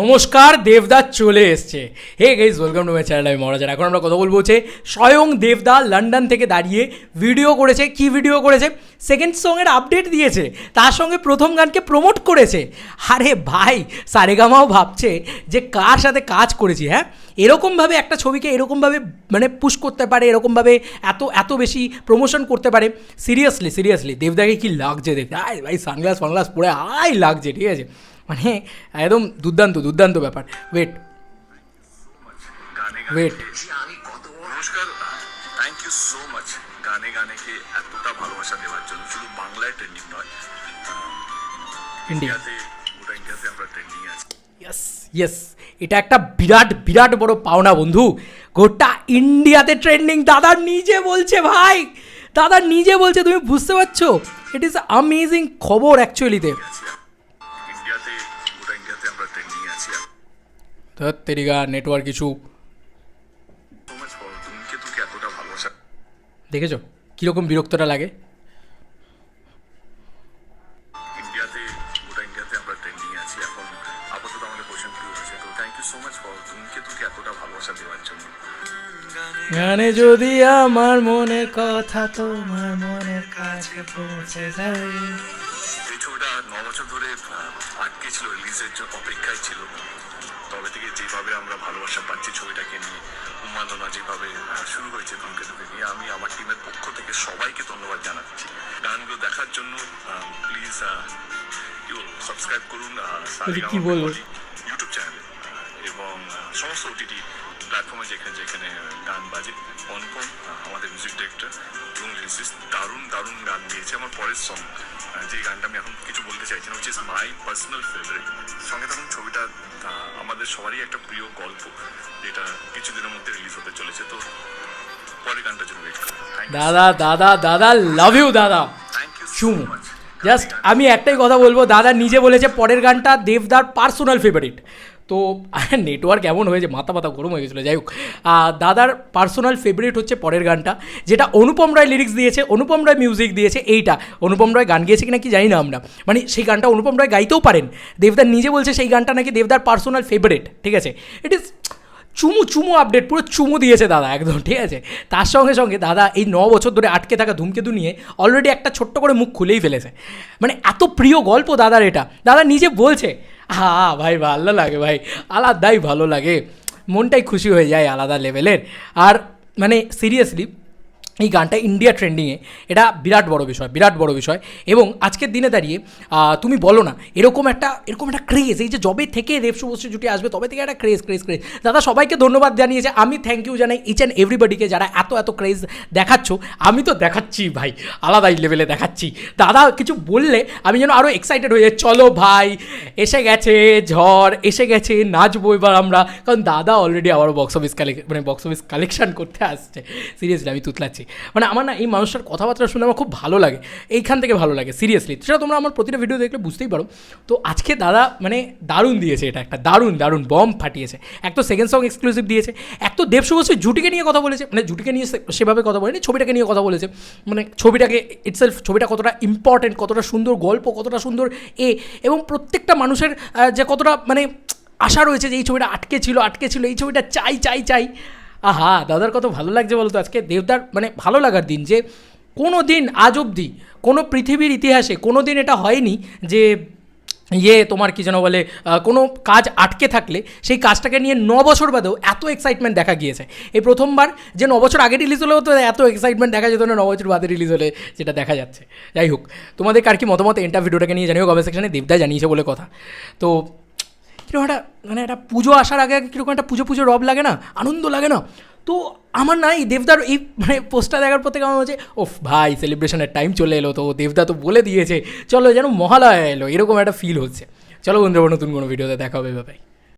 নমস্কার, দেবদা চলে এসছে। Hey guys welcome to my channel আমি মহারাজার এখন আমরা কথা বলব হচ্ছে স্বয়ং দেবদা লন্ডন থেকে দাঁড়িয়ে ভিডিও করেছে। কি ভিডিও করেছে? সেকেন্ড সঙ্গের আপডেট দিয়েছে। তার সঙ্গে প্রথম গানকে প্রমোট করেছে। আরে ভাই, সারেগামাও ভাবছে যে কার সাথে কাজ করেছি হ্যাঁ? এরকমভাবে একটা ছবিকে এরকমভাবে মানে পুশ করতে পারে, এরকমভাবে এত এত বেশি প্রমোশন করতে পারে। সিরিয়াসলি সিরিয়াসলি দেবদাকে কি লাগছে দেখতে? আয় ভাই সানগ্লাস ফানগ্লাস পরে আয় লাগছে, ঠিক আছে? মানে একদম দুর্দান্ত দুর্দান্ত ব্যাপার। Wait wait Wait. গানে জি, আমি কত নমস্কার। থ্যাংক ইউ সো মাচ গানে গানেকে এতটা ভালোবাসা দেওয়ার জন্য। শুধু বাংলায় ট্রেন্ডিং নয়। ইন্ডিয়াতে গোটা ইন্ডিয়াতে আমরা ট্রেন্ডিং আছি। ইয়েস ইয়েস এটা একটা বিরাট বিরাট বড় পাওনা বন্ধু। গোটা ইন্ডিয়াতে ট্রেন্ডিং দাদা নিজে বলছে ভাই। দাদা নিজে বলছে তুমি বুঝতে পারছ? ইট ইজ আমেজিং খবর অ্যাকচুয়ালিতে মাচ ফর তুমকে তোকে এতটা ভালোবাসা দেওয়ার জন্য। গানে যদি আমার মনের কথা তোমার মনের কাছে পৌঁছে যায়। এই ছবিটা ন বছর ধরে আটকে ছিল রিলিজের জন্য অপেক্ষায় ছিল। তবে থেকে যেভাবে আমরা ভালোবাসা পাচ্ছি ছবিটাকে নিয়ে উন্মাদনা যেভাবে শুরু হয়েছে ধূমকেতুকে নিয়ে আমি আমার টিমের পক্ষ থেকে সবাইকে ধন্যবাদ জানাচ্ছি। গানগুলো দেখার জন্য প্লিজ সাবস্ক্রাইব করুন আহ, কি বলব? ইউটিউব চ্যানেলে এবং সমস্ত ওটিটি প্ল্যাটফর্মে যেখানে যেখানে গান বাজে অনুপম আমাদের মিউজিক ডিরেক্টর এবং লিরিসিস্ট দারুণ দারুণ গান দিয়েছে আমার পরের সং যে গানটা আমি এখন কিছু বলতে চাইছি না which is my personal favourite সঙ্গে তখন ছবিটা আমাদের সবারই একটা প্রিয় গল্প যেটা কিছুদিনের মধ্যে রিলিজ হতে চলেছে তো পরের গানটার জন্য ওয়েট দাদা দাদা দাদা লাভ ইউ দাদা। থ্যাংক ইউ সো চুমু মাচ জাস্ট আমি একটাই কথা বলব, দাদা নিজে বলেছে পরের গানটা দেবদার পার্সোনাল ফেভারিট তো নেটওয়ার্ক এমন হয়েছে, মাথা মাথা গরম হয়ে গেছিল, যাই হোক। দাদার পার্সোনাল ফেভারিট হচ্ছে পরের গানটা, যেটা অনুপম রায় লিরিক্স দিয়েছে, অনুপম রায় মিউজিক দিয়েছে, এইটা। অনুপম রায় গান গিয়েছে কিনা কি জানি না আমরা। মানে সেই গানটা অনুপম রায় গাইতেও পারেন। দেবদার নিজে বলছে সেই গানটা নাকি দেবদার পার্সোনাল ফেভারিট ঠিক আছে? ইট ইজ চুমু চুমু আপডেট পুরো চুমু দিয়েছে দাদা, একদম, ঠিক আছে? তার সঙ্গে সঙ্গে দাদা এই ন বছর ধরে আটকে থাকা ধূমকেতু নিয়ে অলরেডি একটা ছোট্ট করে মুখ খুলেই ফেলেছে। মানে এত প্রিয় গল্প দাদার এটা। দাদা নিজে বলছে হা ভাই, ভালো লাগে ভাই, আলাদাই ভালো লাগে। মনটাই খুশি হয়ে যায় আলাদা লেভেলের আর মানে সিরিয়াসলি এই গানটা ইন্ডিয়া ট্রেন্ডিংয়ে এটা বিরাট বড় বিষয়, বিরাট বড় বিষয়। এবং আজকের দিনে দাঁড়িয়ে তুমি বলো না, এরকম একটা এরকম একটা ক্রেজ এই যে জবে থেকে দেব শুভশ্রী জুটি আসবে, তবে থেকে একটা ক্রেজ ক্রেজ ক্রেজ দাদা, সবাইকে ধন্যবাদ জানিয়েছে আমি থ্যাংক ইউ জানাই ইচ অ্যান্ড এভরিবডিকে যারা এত এত ক্রেজ দেখাচ্ছ। আমি তো দেখাচ্ছি ভাই, আলাদাই লেভেলে দেখাচ্ছি। দাদা, কিছু বললে আমি যেন আরও এক্সাইটেড হয়ে চলো ভাই, এসে গেছে ঝড়, এসে গেছে নাচবো এবার আমরা। কারণ দাদা অলরেডি আবারও বক্স অফিস কালেক মানে বক্স অফিস কালেকশন করতে আসছে। সিরিয়াসলি আমি তুতলাচ্ছি। মানে আমার না এই মানুষটার কথাবার্তা শুনে আমার খুব ভালো লাগে। এইখান থেকে ভালো লাগে সিরিয়াসলি সেটা তোমরা আমার প্রতিটা ভিডিও দেখলে বুঝতেই পারো। তো আজকে দাদা মানে দারুণ দিয়েছে এটা একটা, দারুণ দারুণ বম ফাটিয়েছে। এক তো সেকেন্ড সং এক্সক্লুসিভ দিয়েছে। এক তো দেব জুটিকে নিয়ে কথা বলেছে। মানে জুটিকে নিয়ে সেভাবে কথা বলেনি, ছবিটাকে নিয়ে কথা বলেছে। মানে ছবিটাকে ইটসেলফ ছবিটা কতটা ইম্পর্টেন্ট কতটা সুন্দর গল্প, কতটা সুন্দর এ, এবং প্রত্যেকটা মানুষের যে কতটা মানে আশা রয়েছে যে এই ছবিটা আটকে ছিল আটকে ছিল, এই ছবিটা চাই চাই চাই। আহা, দাদার কত ভালো লাগছে বলতো আজকে? দেবদার মানে ভালো লাগার দিন যে কোনো দিন আজ অবধি, কোনো পৃথিবীর ইতিহাসে কোনো দিন এটা হয়নি যে ইয়ে তোমার কি যেন বলে কোনো কাজ আটকে থাকলে সেই কাজটাকে নিয়ে ন বছর বাদেও এত এক্সাইটমেন্ট দেখা গিয়েছে। এই প্রথমবার যে ন বছর আগে রিলিজ হলেও তো এত এক্সাইটমেন্ট দেখা যেত না, ন বছর বাদে রিলিজ হলে যেটা দেখা যাচ্ছে। যাই হোক, তোমাদের কার কি মতামত? এন্টা ভিডিওটাকে নিয়ে জানিও কমেন্ট সেকশনে দেবদা জানিয়েছে বলে কথা। তো কীরকম একটা মানে একটা পুজো আসার আগে আগে কীরকম একটা পুজো পুজো রব লাগে না? আনন্দ লাগে না? তো আমার না এই দেবদার এই মানে পোস্টার দেখার পর থেকে আমার হচ্ছে ও ভাই সেলিব্রেশনের টাইম চলে এলো। তো দেবদা তো বলে দিয়েছে, চলো যেন মহালয়া এলো। এরকম একটা ফিল হচ্ছে। চলো বন্ধুরা, নতুন কোনো ভিডিওতে দেখা হবে ভাই